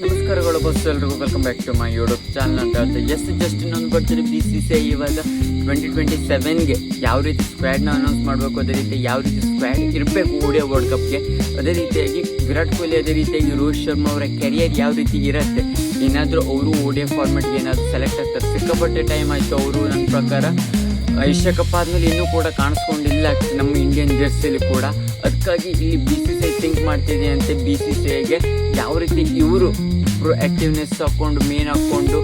ನಮಸ್ಕಾರಗಳು ಬಸ್ ಎಲ್ರಿಗೂ welcome back to my YouTube channel ಅಂತ ಹೇಳ್ತಾ ಎಸ್ ಜಸ್ಟ್ ಇನ್ನೊಂದು ಬರ್ತೀರಿ ಬಿ ಸಿ ಸಿ ಐ ಇವಾಗ ಟ್ವೆಂಟಿ ಟ್ವೆಂಟಿ ಸೆವೆನ್ಗೆ ಯಾವ ರೀತಿ ಸ್ಕ್ವಾಡ್ನ ಅನೌನ್ಸ್ ಮಾಡಬೇಕು, ಅದೇ ರೀತಿ ಯಾವ ರೀತಿ ಸ್ಕ್ವಾಡ್ ಇರಬೇಕು ಓಡಿಯೋ ವರ್ಲ್ಡ್ ಕಪ್ಗೆ ಅದೇ ರೀತಿಯಾಗಿ ವಿರಾಟ್ ಕೊಹ್ಲಿ, ಅದೇ ರೀತಿಯಾಗಿ ರೋಹಿತ್ ಶರ್ಮಾ ಅವರ ಕೆರಿಯರ್ ಯಾವ ರೀತಿ ಇರುತ್ತೆ? ಏನಾದರೂ ಅವರು ಓಡಿಯೋ ಫಾರ್ಮೆಟ್ಗೆ ಏನಾದರೂ ಸೆಲೆಕ್ಟ್ ಆಗ್ತಾರೆ. ಸಿಕ್ಕಾಪಟ್ಟೆ ಟೈಮ್ ಆಯಿತು, ಅವರು ನನ್ನ ಪ್ರಕಾರ. ಏಷ್ಯಾ ಕಪ್ ಆದಮೇಲೆ ಇನ್ನೂ ಕೂಡ ಕಾಣಿಸ್ಕೊಂಡಿಲ್ಲ, ನಮ್ಮ ಇಂಡಿಯನ್ ಜರ್ಸಿಲಿ ಕೂಡ. ಅದಕ್ಕಾಗಿ ಇಲ್ಲಿ ಬಿ ಸಿ ಸಿ ಥಿಂಕ್ ಮಾಡ್ತಿದೆ ಅಂತೆ ಬಿ ಸಿ ಸಿ ಐಗೆ ಯಾವ ರೀತಿ ಇವರು ಆಕ್ಟಿವ್ನೆಸ್ ಹಾಕೊಂಡು ಮೇನ್ ಹಾಕೊಂಡು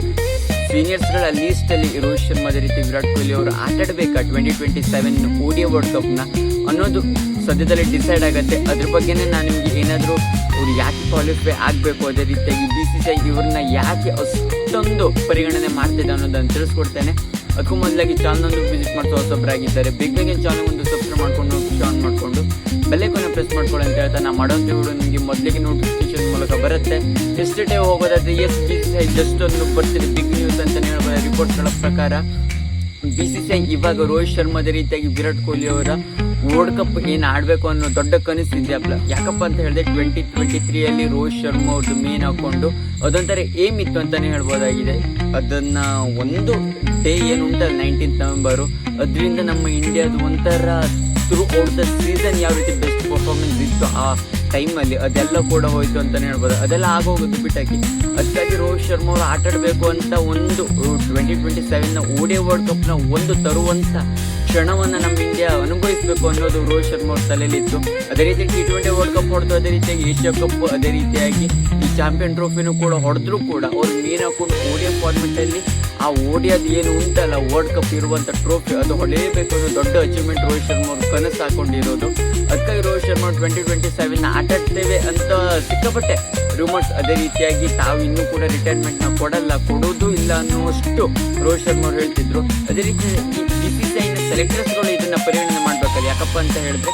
ಸೀನಿಯರ್ಸ್ಗಳ ಲೀಸ್ಟಲ್ಲಿ ರೋಹಿತ್ ಶರ್ಮಾದ ರೀತಿ ವಿರಾಟ್ ಕೊಹ್ಲಿ ಅವರು ಆಟಾಡಬೇಕಾ twenty twenty seven ODI world ಕಪ್ನ ಅನ್ನೋದು ಸದ್ಯದಲ್ಲಿ ಡಿಸೈಡ್ ಆಗುತ್ತೆ. ಅದ್ರ ಬಗ್ಗೆನೇ ನಾನು ನಿಮಗೆ ಏನಾದರೂ ಅವ್ರು ಯಾಕೆ ಕ್ವಾಲಿಫೈ ಆಗಬೇಕು ಅದೇ ರೀತಿಯಾಗಿ ಬಿ ಸಿ ಸಿ ಐ ಇವ್ರನ್ನ ಯಾಕೆ ಅಷ್ಟೊಂದು ಪರಿಗಣನೆ ಮಾಡ್ತಿದೆ ಅನ್ನೋದನ್ನು ತಿಳಿಸ್ಕೊಡ್ತೇನೆ. ಅದಕ್ಕೂ ಮೊದಲಾಗಿ ಚಾನಲ್ ವಿಸಿಟ್ ಮಾಡ್ತಾ ಹೊಸೊಬ್ಬರಾಗಿದ್ದಾರೆ ಬೇಗ ಬೇಗ ಚಾನಲ್ ಒಂದು ಸಬ್ಸ್ಕ್ರೈಬ್ ಮಾಡ್ಕೊಂಡು ಜಾಯ್ನ್ ಮಾಡಿಕೊಂಡು. ಬೆಲ್ಲೈಕನ್ನ ಪ್ರೆಸ್ ಮಾಡ್ಕೊಳ್ಳಿ ಅಂತ ಹೇಳ್ತಾ ನಾ ಮಾಡೋಂಥ ವಿಡಿಯೋ ನಿಮಗೆ ಮೊದಲಿಗೆ ನೋಟಿಫಿಕೇಶನ್ ಮೂಲಕ ಬರುತ್ತೆ. ಎಷ್ಟು ಡೇ ಹೋಗೋದಾದ್ರೆ S B C I just ಒಂದು ಬರ್ತೀರಿ ಬಿಗ್ ನ್ಯೂಸ್ ಅಂತಲೇ ಹೇಳ್ಬೋದು. ರಿಪೋರ್ಟ್ಗಳ ಪ್ರಕಾರ ಬಿ ಸಿ ಸಿ ಐ ಇವಾಗ ರೋಹಿತ್ ಶರ್ಮಾ ಅದೇ ರೀತಿಯಾಗಿ ವಿರಾಟ್ ಕೊಹ್ಲಿ ಅವರ ವರ್ಲ್ಡ್ ಕಪ್ ಏನು ಆಡಬೇಕು ಅನ್ನೋ ದೊಡ್ಡ ಕನಸಿದೆ ಅಪ್ಲ. ಯಾಕಪ್ಪ ಅಂತ ಹೇಳಿದ್ರೆ ಟ್ವೆಂಟಿ ಟ್ವೆಂಟಿ ತ್ರೀಯಲ್ಲಿ ರೋಹಿತ್ ಶರ್ಮಾ ಅವ್ರದ್ದು ಮೇನ್ ಹಾಕೊಂಡು ಅದೊಂಥರ ಏಮ್ ಇತ್ತು ಅಂತಲೇ ಹೇಳ್ಬೋದಾಗಿದೆ. ಅದನ್ನು ಒಂದು ಡೇ ಏನು ಉಂಟಲ್ಲ ನೈನ್ಟೀನ್ ನವೆಂಬರು ಅದರಿಂದ ನಮ್ಮ ಇಂಡಿಯಾದ ಒಂಥರ ಥ್ರೂ ಔಟ್ ದ ಸೀಸನ್ ಯಾವ ರೀತಿ ಬೆಸ್ಟ್ ಪರ್ಫಾರ್ಮೆನ್ಸ್ ಇತ್ತು ಆ ಟೈಮಲ್ಲಿ ಅದೆಲ್ಲ ಕೂಡ ಹೋಯ್ತು ಅಂತಲೇ ಹೇಳ್ಬೋದು. ಅದೆಲ್ಲ ಆಗೋಗುತ್ತೆ ಬಿಟ್ಟಾಕಿ. ಅದಕ್ಕಾಗಿ ರೋಹಿತ್ ಶರ್ಮಾ ಅವರು ಆಟಾಡಬೇಕು ಅಂತ ಒಂದು ಟ್ವೆಂಟಿ ಟ್ವೆಂಟಿ ಸೆವೆನ್ನ ಓಡಿಯೋ ವರ್ಲ್ಡ್ ಕಪ್ನ ಒಂದು ತರುವಂಥ ಕ್ಷಣವನ್ನು ನಮ್ಮ ಇಂಡಿಯಾ ಅನುಭವಿಸಬೇಕು ಅನ್ನೋದು ರೋಹಿತ್ ಶರ್ಮಾ ಅವ್ರ ತಲೆಯಲ್ಲಿತ್ತು. ಅದೇ ರೀತಿ ಟಿ ಟ್ವೆಂಟಿ ವರ್ಲ್ಡ್ ಕಪ್ ಹೊಡೆದು, ಅದೇ ರೀತಿಯಾಗಿ ಏಷ್ಯಾ ಕಪ್ ಅದೇ ರೀತಿಯಾಗಿ ಈ ಚಾಂಪಿಯನ್ ಟ್ರೋಫಿನೂ ಕೂಡ ಹೊಡೆದ್ರು ಕೂಡ ಅವ್ರು ಮೇನ್ ಹಾಕೊಂಡು ಓಡಿಯೋ ಫಾರ್ಮೆಟಲ್ಲಿ ಆ ಓಡಿಯೋದು ಏನು ಉಂಟಲ್ಲ ವರ್ಲ್ಡ್ ಕಪ್ ಇರುವಂಥ ಟ್ರೋಫಿ ಅದು ಹೊಡೆಯಬೇಕು ಅನ್ನೋ ದೊಡ್ಡ ಅಚೀವ್ಮೆಂಟ್ ರೋಹಿತ್ ಶರ್ಮಾ ಅವ್ರು ಕನಸು ಹಾಕೊಂಡಿರೋದು. ಅದಕ್ಕಾಗಿ Rohit Sharma twenty twenty seven ಆಟಾಡ್ತೇವೆ ಅಂತ ಸಿಕ್ಕಾಪಟ್ಟೆ ರೂಮರ್ಸ್ ಅದೇ ರೀತಿಯಾಗಿ ತಾವು ಇನ್ನೂ ಕೂಡ ರಿಟೈರ್ಮೆಂಟ್ನ ಕೊಡಲ್ಲ, ಕೊಡೋದು ಇಲ್ಲ ಅನ್ನುವಷ್ಟು ರೋಹಿತ್ ಶರ್ಮಾ ಅವ್ರು ಹೇಳ್ತಿದ್ರು. ಅದೇ ರೀತಿ ಸೆಲೆಕ್ಟರ್ಸ್ಗಳು ಇದನ್ನು ಪರಿಗಣನೆ ಮಾಡಬೇಕಲ್ಲ. ಯಾಕಪ್ಪ ಅಂತ ಹೇಳಿದ್ರೆ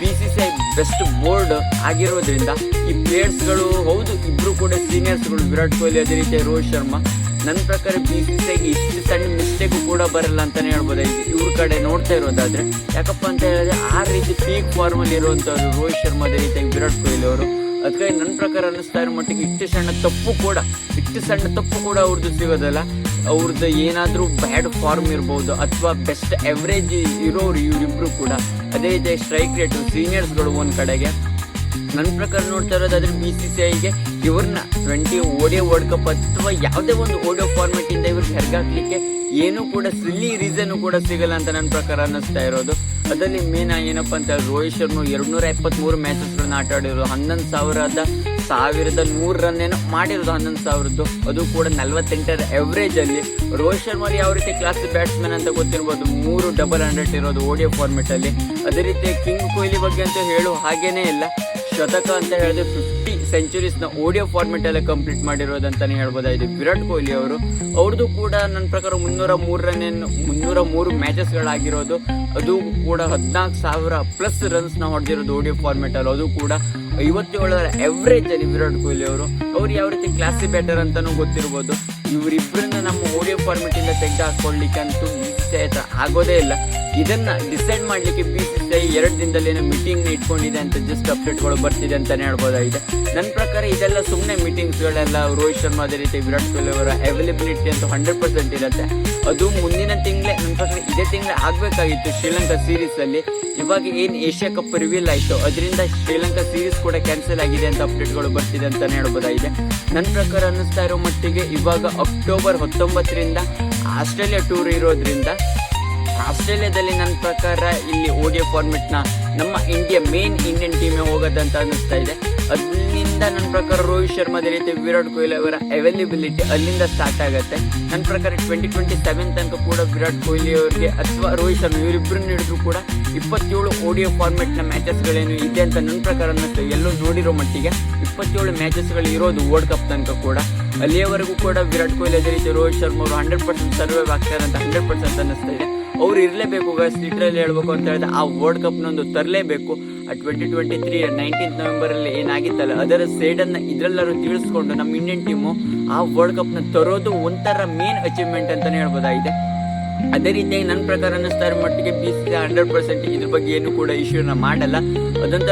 B C C I best board ಆಗಿರೋದ್ರಿಂದ ಈ ಪ್ಲೇಯರ್ಸ್ಗಳು ಹೌದು, ಇಬ್ರು ಕೂಡ ಸೀನಿಯರ್ಸ್ಗಳು ವಿರಾಟ್ ಕೊಹ್ಲಿ ಅದೇ ರೀತಿ ರೋಹಿತ್ ಶರ್ಮಾ ನನ್ನ ಪ್ರಕಾರ ಬಿ ಸಿ ಸಿ ಐಗೆ ಇಷ್ಟು ಸಣ್ಣ ಮಿಸ್ಟೇಕು ಕೂಡ ಬರಲ್ಲ ಅಂತಲೇ ಹೇಳ್ಬೋದು. ಇವ್ರ ಕಡೆ ನೋಡ್ತಾ ಇರೋದಾದ್ರೆ, ಯಾಕಪ್ಪ ಅಂತ ಹೇಳಿದ್ರೆ, ಆ ರೀತಿ ಪೀಕ್ ಫಾರ್ಮಲ್ಲಿ ಇರುವಂಥವ್ರು ರೋಹಿತ್ ಶರ್ಮಾ ಅದೇ ರೀತಿಯಾಗಿ ವಿರಾಟ್ ಕೊಹ್ಲಿ ಅವರು ಅದಕ್ಕಾಗಿ ನನ್ನ ಪ್ರಕಾರ ಅನ್ನಿಸ್ತಾ ಇರೋ ಮಟ್ಟಿಗೆ ಇಷ್ಟು ಸಣ್ಣ ತಪ್ಪು ಕೂಡ ಇಷ್ಟು ಸಣ್ಣ ತಪ್ಪು ಕೂಡ ಅವ್ರದ್ದು ಸಿಗೋದಲ್ಲ. ಅವ್ರದ್ದು ಏನಾದರೂ ಬ್ಯಾಡ್ ಫಾರ್ಮ್ ಇರ್ಬೋದು, ಅಥವಾ ಬೆಸ್ಟ್ ಎವ್ರೇಜ್ ಇರೋರು ಇವರಿಬ್ರು ಕೂಡ. ಅದೇ ರೀತಿ ಸ್ಟ್ರೈಕ್ ರೇಟು ಸೀನಿಯರ್ಸ್ಗಳು ಒಂದು ಕಡೆಗೆ. ನನ್ನ ಪ್ರಕಾರ ನೋಡ್ತಾ ಇರೋದಾದ್ರೆ ಬಿ ಸಿ ಸಿ ಐಗೆ ಇವ್ರನ್ನ ಟ್ವೆಂಟಿ ಓಡಿಯೋ ವರ್ಲ್ಡ್ ಕಪ್ ಅಥವಾ ಯಾವುದೇ ಒಂದು ಓಡಿಯೋ ಫಾರ್ಮೆಟ್ ಇಂದ ಇವ್ರಿಗೆ ಹೆರ್ಗಾಕ್ಲಿಕ್ಕೆ ಏನೂ ಕೂಡ ಸಿಲ್ಲಿ ರೀಸನ್ ಕೂಡ ಸಿಗಲ್ಲ ಅಂತ ನನ್ನ ಪ್ರಕಾರ ಅನ್ನಿಸ್ತಾ ಇರೋದು. ಅದರಲ್ಲಿ ಮೇನ್ ಏನಪ್ಪ ಅಂತ ರೋಹಿತ್ ಶರ್ಮಾ ಎರಡ್ನೂರ ಎಪ್ಪತ್ಮೂರು ಮ್ಯಾಚಸ್ಗಳನ್ನ ಆಟ ಆಡಿರೋದು, ಹನ್ನೊಂದು ಸಾವಿರದ ಸಾವಿರದ ನೂರು ಏನೋ ಮಾಡಿರೋದು ಹನ್ನೊಂದು ಸಾವಿರದ್ದು. ಅದು ಕೂಡ ನಲ್ವತ್ತೆಂಟರ ಎವರೇಜ್ ಅಲ್ಲಿ. ರೋಹಿತ್ ಶರ್ಮಾ ಯಾವ ರೀತಿ ಕ್ಲಾಸ್ ಬ್ಯಾಟ್ಸ್ಮನ್ ಅಂತ ಗೊತ್ತಿರ್ಬೋದು, ಮೂರು ಡಬಲ್ ಹಂಡ್ರೆಡ್ ಇರೋದು ಓಡಿಯೋ ಫಾರ್ಮೆಟ್ ಅಲ್ಲಿ. ಅದೇ ರೀತಿ ಕಿಂಗ್ ಕೊಹ್ಲಿ ಬಗ್ಗೆ ಅಂತ ಹೇಳು ಹಾಗೇನೇ ಇಲ್ಲ. ಶತಕ ಅಂತ ಹೇಳಿದ್ರೆ ಫಿಫ್ಟಿ ಸೆಂಚುರೀಸ್ನ ಓಡಿಯೋ ಫಾರ್ಮೆಟ್ ಎಲ್ಲ ಕಂಪ್ಲೀಟ್ ಮಾಡಿರೋದಂತಾನೆ ಹೇಳ್ಬೋದಾಗಿದೆ ವಿರಾಟ್ ಕೊಹ್ಲಿ ಅವರು. ಅವ್ರದ್ದು ಕೂಡ ನನ್ನ ಪ್ರಕಾರ ಮುನ್ನೂರ ಮೂರು ರನ್ ಏನು ಮುನ್ನೂರ ಮೂರು ಮ್ಯಾಚಸ್ಗಳಾಗಿರೋದು ಅದು ಕೂಡ ಹದಿನಾಲ್ಕು ಸಾವಿರ ಪ್ಲಸ್ ರನ್ಸ್ನ ಹೊಡೆದಿರೋದು ಓಡಿಯೋ ಫಾರ್ಮೆಟ್ ಅಲ್ಲಿ. ಅದು ಕೂಡ ಐವತ್ತೇಳರ ಅಲ್ಲಿ ವಿರಾಟ್ ಕೊಹ್ಲಿ ಅವರು. ಅವ್ರು ಯಾವ ರೀತಿ ಕ್ಲಾಸಿ ಬ್ಯಾಟರ್ ಅಂತಾನೂ ಗೊತ್ತಿರ್ಬೋದು. ಇವರಿಬ್ಬರನ್ನ ನಮ್ಮ ಓಡಿಯೋ ಫಾರ್ಮೆಟಿಂದ ತೆಗೆದು ಹಾಕೊಳ್ಳಿಕ್ಕೆ ಅಂತೂ ಬಿ ಸಿ ಹತ್ರ ಆಗೋದೇ ಇಲ್ಲ. ಇದನ್ನ ಡಿಸೈಡ್ ಮಾಡ್ಲಿಕ್ಕೆ ಬಿ ಸಿ ಸಿ ಐ ಎರಡು ದಿನದಲ್ಲಿ ಏನೋ ಮೀಟಿಂಗ್ ಇಟ್ಕೊಂಡಿದೆ ಅಂತ ಜಸ್ಟ್ ಅಪ್ಡೇಟ್ಗಳು ಬರ್ತಿದೆ ಅಂತಾನೆ ಹೇಳ್ಬೋದಾಗಿದೆ. ನನ್ನ ಪ್ರಕಾರ ಇದೆಲ್ಲ ಸುಮ್ಮನೆ ಮೀಟಿಂಗ್ಸ್ಗಳೆಲ್ಲ ರೋಹಿತ್ ಶರ್ಮಾ ಅದೇ ರೀತಿ, ವಿರಾಟ್ ಕೊಹ್ಲಿ ಅವರ ಅವೈಲಬಿಲಿಟಿ ಅಂತೂ ಹಂಡ್ರೆಡ್ ಪರ್ಸೆಂಟ್ ಇರುತ್ತೆ. ಅದು ಮುಂದಿನ ತಿಂಗಳೇ ನನ್ನ ಪ್ರಕಾರ ಇದೇ ತಿಂಗಳೇ ಆಗಬೇಕಾಗಿತ್ತು ಶ್ರೀಲಂಕಾ ಸೀರೀಸ್ ಅಲ್ಲಿ. ಇವಾಗ ಏನು ಏಷ್ಯಾ ಕಪ್ ರಿವೀಲ್ ಆಯಿತು, ಅದರಿಂದ ಶ್ರೀಲಂಕಾ ಸೀರೀಸ್ ಕೂಡ ಕ್ಯಾನ್ಸಲ್ ಆಗಿದೆ ಅಂತ ಅಪ್ಡೇಟ್ಗಳು ಬರ್ತಿದೆ ಅಂತಾನೆ ಹೇಳ್ಬೋದಾಗಿದೆ. ನನ್ನ ಪ್ರಕಾರ ಅನ್ನಿಸ್ತಾ ಇರೋ ಮಟ್ಟಿಗೆ ಇವಾಗ ಅಕ್ಟೋಬರ್ ಹತ್ತೊಂಬತ್ತರಿಂದ ಆಸ್ಟ್ರೇಲಿಯಾ ಟೂರ್ ಇರೋದ್ರಿಂದ ಆಸ್ಟ್ರೇಲಿಯಾದಲ್ಲಿ ನನ್ನ ಪ್ರಕಾರ ಇಲ್ಲಿ ಓಡಿಯೋ ಫಾರ್ಮೆಟ್ನ ನಮ್ಮ ಇಂಡಿಯಾ ಮೇನ್ ಇಂಡಿಯನ್ ಟೀಮೇ ಹೋಗೋದಂತ ಅನ್ನಿಸ್ತಾ ಇದೆ. ಅಲ್ಲಿಂದ ನನ್ನ ಪ್ರಕಾರ ರೋಹಿತ್ ಶರ್ಮಾ ಅದೇ ರೀತಿ ವಿರಾಟ್ ಕೊಹ್ಲಿ ಅವರ ಅವೈಲೇಬಿಲಿಟಿ ಅಲ್ಲಿಂದ ಸ್ಟಾರ್ಟ್ ಆಗುತ್ತೆ. ನನ್ನ ಪ್ರಕಾರ ಟ್ವೆಂಟಿ ಟ್ವೆಂಟಿ ಸೆವೆನ್ ತನಕ ಕೂಡ ವಿರಾಟ್ ಕೊಹ್ಲಿ ಅವರಿಗೆ ಅಥವಾ ರೋಹಿತ್ ಶರ್ಮಾ ಇವರಿಬ್ಬರನ್ನ ಹಿಡಿದ್ರು ಕೂಡ ಇಪ್ಪತ್ತೇಳು ಓಡಿಯೋ ಫಾರ್ಮೆಟ್ನ ಮ್ಯಾಚಸ್ಗಳೇನು ಇದೆ ಅಂತ ನನ್ನ ಪ್ರಕಾರ ಅನ್ನಿಸ್ತು ಎಲ್ಲೂ ನೋಡಿರೋ ಮಟ್ಟಿಗೆ ಇಪ್ಪತ್ತೇಳು ಮ್ಯಾಚಸ್ಗಳು ಇರೋದು ವರ್ಲ್ಡ್ ಕಪ್ ತನಕ ಕೂಡ. ಅಲ್ಲಿಯವರೆಗೂ ಕೂಡ ವಿರಾಟ್ ಕೊಹ್ಲಿ ಅದೇ ರೀತಿ ರೋಹಿತ್ ಶರ್ಮಾ ಅವರು ಹಂಡ್ರೆಡ್ ಪರ್ಸೆಂಟ್ ಸರ್ವೈವ್ ಆಗ್ತಾರೆ ಅಂತ ಹಂಡ್ರೆಡ್ ಪರ್ಸೆಂಟ್ ಅನ್ನಿಸ್ತಾ ಇದೆ. ಅವ್ರು ಇರಲೇಬೇಕು ಗಾಯ್ಸ್ ಲಿಟ್ರಲ್ಲಿ ಹೇಳ್ಬೇಕು ಅಂತ ಹೇಳಿದ್ರೆ ಆ ವರ್ಲ್ಡ್ ಕಪ್ನೊಂದು ತರಲೇಬೇಕು. ಟ್ವೆಂಟಿ ಟ್ವೆಂಟಿ ತ್ರೀ ನೈನ್ಟೀನ್ತ್ ನವೆಂಬರಲ್ಲಿ ಏನಾಗಿತ್ತಲ್ಲ, ಅದರ ಸೇಡನ್ನು ಇದರೆಲ್ಲರೂ ತಿಳಿಸ್ಕೊಂಡು ನಮ್ಮ ಇಂಡಿಯನ್ ಟೀಮು ಆ ವರ್ಲ್ಡ್ ಕಪ್ನ ತರೋದು ಒಂಥರ ಮೇನ್ ಅಚೀವ್ಮೆಂಟ್ ಅಂತಲೇ ಹೇಳ್ಬೋದಾಗಿದೆ. ಅದೇ ರೀತಿಯಾಗಿ ನನ್ನ ಪ್ರಕಾರ ಅನ್ನಿಸ್ತಾ ಇರೋ ಮಟ್ಟಿಗೆ ಬಿ ಸಿ ಹಂಡ್ರೆಡ್ ಪರ್ಸೆಂಟ್ ಇದ್ರ ಬಗ್ಗೆ ಏನು ಕೂಡ ಇಶ್ಯೂನ ಮಾಡಲ್ಲ. ಅದಂತ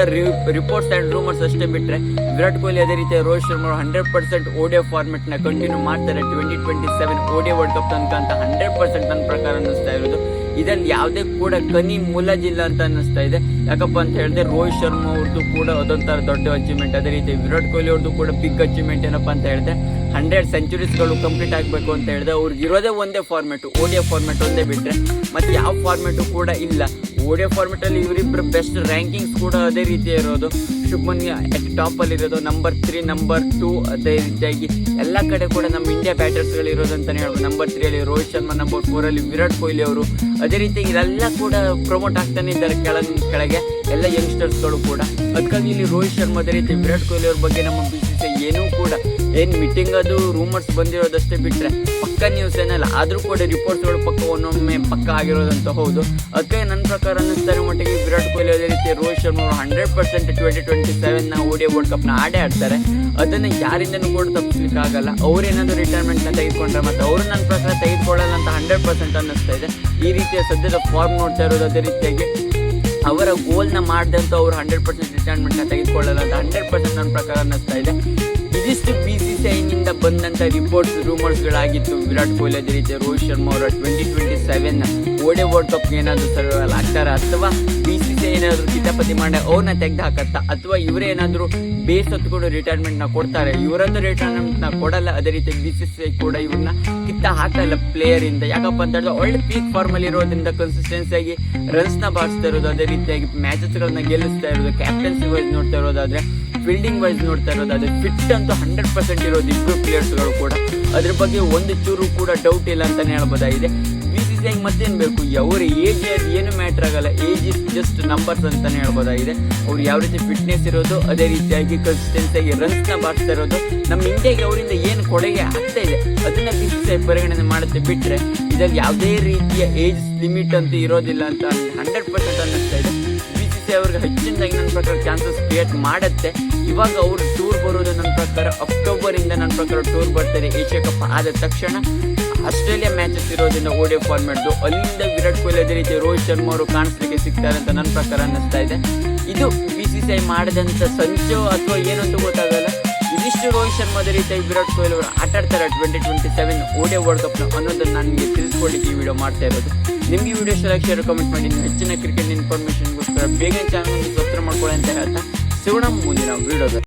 ರಿಪೋರ್ಟ್ಸ್ ಆ್ಯಂಡ್ ರೂಮರ್ಸ್ ಅಷ್ಟೇ ಬಿಟ್ಟರೆ ವಿರಾಟ್ ಕೊಹ್ಲಿ ಅದೇ ರೀತಿ Rohit Sharma hundred percent ODI ಫಾರ್ಮೆಟ್ನ continue ಮಾಡ್ತಾರೆ. Twenty twenty seven ODI world cup ತನಕ ಅಂತ ಹಂಡ್ರೆಡ್ ಪರ್ಸೆಂಟ್ ನನ್ನ ಪ್ರಕಾರ ಅನ್ನಿಸ್ತಾ ಇರೋದು. ಇದರಲ್ಲಿ ಯಾವುದೇ ಕೂಡ ಕನಿ ಮೂಲಜಿಲ್ಲ ಅಂತ ಅನ್ನಿಸ್ತಾ ಇದೆ. ಯಾಕಪ್ಪ ಅಂತ ಹೇಳಿದ್ರೆ ರೋಹಿತ್ ಶರ್ಮಾ ಅವ್ರದ್ದು ಕೂಡ ಅದೊಂಥರ ದೊಡ್ಡ ಅಚೀವ್ಮೆಂಟ್ ಅದೇ ರೀತಿ ವಿರಾಟ್ ಕೊಹ್ಲಿ ಅವ್ರದ್ದು ಕೂಡ ಬಿಗ್ ಅಚೀವ್ಮೆಂಟ್ ಏನಪ್ಪ ಅಂತ ಹೇಳಿದೆ ಹಂಡ್ರೆಡ್ ಸೆಂಚುರೀಸ್ಗಳು ಕಂಪ್ಲೀಟ್ ಆಗಬೇಕು ಅಂತ ಹೇಳಿದೆ ಅವ್ರಿಗೆ ಇರೋದೇ ಒಂದೇ ಫಾರ್ಮೆಟು ಓಡಿಯೋ ಫಾರ್ಮೆಟ್ ಒಂದೇ ಬಿಟ್ಟರೆ ಮತ್ತು ಯಾವ ಫಾರ್ಮೆಟು ಕೂಡ ಇಲ್ಲ. ಓಡಿಯೋ ಫಾರ್ಮೆಟಲ್ಲಿ ಇವರಿಬ್ಬರು ಬೆಸ್ಟ್ ರ್ಯಾಂಕಿಂಗ್ಸ್ ಕೂಡ ಅದೇ ರೀತಿ ಇರೋದು. ಶುಭ್ಮನ್ ಟಾಪಲ್ಲಿ ಇರೋದು. ನಂಬರ್ ತ್ರೀ ನಂಬರ್ ಟೂ ಅದೇ ರೀತಿಯಾಗಿ ಎಲ್ಲ ಕಡೆ ಕೂಡ ನಮ್ಮ ಇಂಡಿಯಾ ಬ್ಯಾಟರ್ಸ್ಗಳಿರೋದು ಅಂತಲೇ ಹೇಳ್ಬೋದು. ನಂಬರ್ ತ್ರೀಯಲ್ಲಿ ರೋಹಿತ್ ಶರ್ಮಾ ನಂಬರ್ ಫೋರಲ್ಲಿ ವಿರಾಟ್ ಕೊಹ್ಲಿ ಅವರು. ಅದೇ ರೀತಿ ಇದೆಲ್ಲ ಕೂಡ ಪ್ರಮೋಟ್ ಆಗ್ತಾನೆ ಇದ್ದಾರೆ ಕೆಳಗೆ ಕೆಳಗೆ ಎಲ್ಲ ಯಂಗ್ಸ್ಟರ್ಸ್ಗಳು ಕೂಡ. ಅದಕ್ಕಾಗಿ ಇಲ್ಲಿ ರೋಹಿತ್ ಶರ್ಮಾ ಅದೇ ರೀತಿ ವಿರಾಟ್ ಕೊಹ್ಲಿ ಅವ್ರ ಬಗ್ಗೆ ನಮ್ಮ ಸಿ ಏನೂ ಕೂಡ. ಏನು ಮೀಟಿಂಗ್ ಅದು ರೂಮರ್ಸ್ ಬಂದಿರೋದಷ್ಟೇ ಬಿಟ್ಟರೆ ಪಕ್ಕ ನ್ಯೂಸ್ ಏನಲ್ಲ, ಆದರೂ ಕೂಡ ರಿಪೋರ್ಟ್ಸ್ಗಳು ಪಕ್ಕ ಒಂದೊಮ್ಮೆ ಪಕ್ಕ ಆಗಿರೋದಂತ ಹೌದು. ಅದಕ್ಕೆ ನನ್ನ ಪ್ರಕಾರ ಅನ್ನಿಸ್ತಾರೆ ಮಟ್ಟಿಗೆ ವಿರಾಟ್ ಕೊಹ್ಲಿ ಅದೇ ರೀತಿ ರೋಹಿತ್ ಶರ್ಮಾ ಅವರು ಹಂಡ್ರೆಡ್ ಪರ್ಸೆಂಟ್ ಟ್ವೆಂಟಿ ಟ್ವೆಂಟಿ ಸೆವೆನ್ನ ಓಡಿಯೋ ವರ್ಲ್ಡ್ ಕಪ್ನ ಆಡೇ ಆಡ್ತಾರೆ. ಅದನ್ನು ಯಾರಿಂದನೂ ಕೂಡ ತಪ್ಪಿಸ್ಲಿಕ್ಕೆ ಆಗಲ್ಲ ಅವ್ರೇನಾದರೂ ರಿಟೈರ್ಮೆಂಟ್ನ ತೆಗೆದುಕೊಂಡ್ರೆ ಮತ್ತು ಅವರು ನನ್ನ ಪ್ರಕಾರ ತೆಗೆದುಕೊಳ್ಳಲ್ಲ ಅಂತ ಹಂಡ್ರೆಡ್ ಪರ್ಸೆಂಟ್ ಅನ್ನಿಸ್ತಾ ಇದೆ. ಈ ರೀತಿಯ ಸದ್ಯದ ಫಾರ್ಮ್ ನೋಡ್ತಾ ಇರೋದು ಅದೇ ರೀತಿಯಾಗಿ ಅವರ ಗೋಲ್ನ ಮಾಡಿದಂತ ಅವ್ರು ಹಂಡ್ರೆಡ್ ಪರ್ಸೆಂಟ್ ರಿಟೈರ್ಮೆಂಟ್ನ ತೆಗೆದುಕೊಳ್ಳಲ್ಲ ಅಂತ ಹಂಡ್ರೆಡ್ ಪರ್ಸೆಂಟ್ ನನ್ನ ಪ್ರಕಾರ ಅನ್ನಿಸ್ತಾ ಇದೆ. ಇದಿಷ್ಟು ಬಿ ಸಿ ಸಿ ಐನಿಂದ ಬಂದಂಥ ರಿಪೋರ್ಟ್ಸ್ ರೂಮರ್ಸ್ಗಳಾಗಿತ್ತು ವಿರಾಟ್ ಕೊಹ್ಲಿ ಅದೇ ರೀತಿ ರೋಹಿತ್ ಶರ್ಮಾ ಅವರ twenty twenty seven ODI world cup ಏನಾದರೂ ಸರ್ವೈವಲ್ ಆಗ್ತಾರ ಅಥವಾ ಬಿ ಸಿ ಸಿ ಏನಾದರೂ ಕಿತಾಪತಿ ಮಾಡಿ ಅವ್ರನ್ನ ತೆಗೆದು ಹಾಕತ್ತಾ? ಅಥವಾ ಇವರೇ ಏನಾದರೂ ಬೇಸ್ ಹೊತ್ಕೊಂಡು ರಿಟೈರ್ಮೆಂಟ್ನ ಕೊಡ್ತಾರೆ? ಇವರಂತೂ ರಿಟೈರ್ಮೆಂಟ್ನ ಕೊಡಲ್ಲ. ಅದೇ ರೀತಿ ಬಿ ಸಿ ಸಿ ಐ ಕೂಡ ಇವ್ರನ್ನ ಕಿತ್ತ ಹಾಕಲ್ಲ ಪ್ಲೇಯರ್ ಇಂದ. ಯಾಕಪ್ಪ ಅಂತ ಹೇಳಿದ್ರೆ ಒಳ್ಳೆ ಪೀಕ್ ಫಾರ್ಮಲ್ಲಿ ಇರೋದ್ರಿಂದ ಕನ್ಸಿಸ್ಟೆನ್ಸಿಯಾಗಿ ನ ಬಾರಿಸ್ತಾ ಇರೋದು, ಅದೇ ರೀತಿಯಾಗಿ ಮ್ಯಾಚಸ್ಗಳನ್ನ ಗೆಲ್ಲಿಸ್ತಾ ಇರೋದು ಕ್ಯಾಪ್ಟನ್ಸಿ ವೈಸ್ ನೋಡ್ತಾ ಇರೋದಾದ್ರೆ ಫೀಲ್ಡಿಂಗ್ ವೈಸ್ ನೋಡ್ತಾ ಇರೋದಾದ್ರೆ ಫಿಟ್ ಅಂತೂ ಹಂಡ್ರೆಡ್ ಪರ್ಸೆಂಟ್ ಇರೋದು ಇಬ್ಬರು ಪ್ಲೇಯರ್ಸ್ಗಳು ಕೂಡ. ಅದ್ರ ಬಗ್ಗೆ ಒಂದು ಚೂರು ಕೂಡ ಡೌಟ್ ಇಲ್ಲ ಅಂತಾನೆ ಹೇಳ್ಬೋದಾಗಿದೆ. ಸಿ ಮತ್ತೇನು ಬೇಕು ಅವ್ರ ಏಜ್ ಏನು ಮ್ಯಾಟ್ರ್ ಆಗಲ್ಲ. ಏಜ್ ಇಸ್ ಜಸ್ಟ್ ನಂಬರ್ಸ್ ಅಂತಾನೆ ಹೇಳ್ಬೋದಾಗಿದೆ. ಅವ್ರು ಯಾವ ರೀತಿ ಫಿಟ್ನೆಸ್ ಇರೋದು, ಅದೇ ರೀತಿಯಾಗಿ ರನ್ಸ್ನ ಬಾರಿಸ್ತಾ ಇರೋದು. ನಮ್ಮ ಇಂಡಿಯಾಗೆ ಅವರಿಂದ ಏನು ಕೊಡುಗೆ ಆಗ್ತಾ ಇದೆ ಅದನ್ನ ಬಿ ಪರಿಗಣನೆ ಮಾಡುತ್ತೆ ಬಿಟ್ಟರೆ ಇದರಲ್ಲಿ ಯಾವುದೇ ರೀತಿಯ ಏಜ್ ಲಿಮಿಟ್ ಅಂತ ಇರೋದಿಲ್ಲ ಅಂತ ಹಂಡ್ರೆಡ್ ಪರ್ಸೆಂಟ್ ಸಿ ಅವ್ರಿಗೆ ಹೆಚ್ಚಿನದಾಗಿ ನನ್ನ ಪ್ರಕಾರ ಚಾನ್ಸಸ್ ಕ್ರಿಯೇಟ್ ಮಾಡುತ್ತೆ. ಇವಾಗ ಅವ್ರು ಟೂರ್ ಬರೋದು ನನ್ನ ಪ್ರಕಾರ ಅಕ್ಟೋಬರಿಂದ ನನ್ನ ಪ್ರಕಾರ ಟೂರ್ ಬರ್ತಾರೆ ಏಷ್ಯಾ ಕಪ್ ಆದ ತಕ್ಷಣ ಆಸ್ಟ್ರೇಲಿಯಾ ಮ್ಯಾಚಸ್ ಇರೋದ್ರಿಂದ ಓಡಿಯೋ ಫಾರ್ಮೆಟ್ದು ಅಲ್ಲಿಂದ ವಿರಾಟ್ ಕೊಹ್ಲಿ ಅದೇ ರೀತಿ ರೋಹಿತ್ ಶರ್ಮಾ ಅವರು ಕಾಣಿಸ್ಲಿಕ್ಕೆ ಸಿಗ್ತಾರೆ ಅಂತ ನನ್ನ ಪ್ರಕಾರ ಅನ್ನಿಸ್ತಾ ಇದೆ. ಇದು ಬಿ ಸಿ ಸಿ ಐ ಮಾಡಿದಂಥ ಸಂಚು ಅಥವಾ ಏನಂತೂ ಗೊತ್ತಾಗಲ್ಲ. ಇದಿಷ್ಟು ಮಾದರಿ ವಿರಾಟ್ ಕೊಹ್ಲಿ ಅವರು ಆಟ ಆಡ್ತಾರೆ twenty twenty seven ODI world ಕಪ್ನ ಅನ್ನೋದನ್ನು ನಾನು ನಿಮಗೆ ತಿಳಿಸ್ಕೊಡ್ಲಿಕ್ಕೆ ಈ ವಿಡಿಯೋ ಮಾಡ್ತಾ ಇರೋದು. ನಿಮಗೆ ಈ ವಿಡಿಯೋ ಶೇರ್ ಶೇರ್ ಕಮೆಂಟ್ ಮಾಡಿ. ಹೆಚ್ಚಿನ ಕ್ರಿಕೆಟ್ ಇನ್ಫಾರ್ಮೇಷನ್ಗೋಸ್ಕರ ಬೇಗ ಚಾನಲ್ ಸಬ್ಸ್ಕ್ರೈಬ್ ಮಾಡ್ಕೊಳ್ಳಿ ಅಂತ ಹೇಳ್ತಾ, ಸಿಗೋಣ ಮುಂದಿನ ವಿಡಿಯೋದಲ್ಲಿ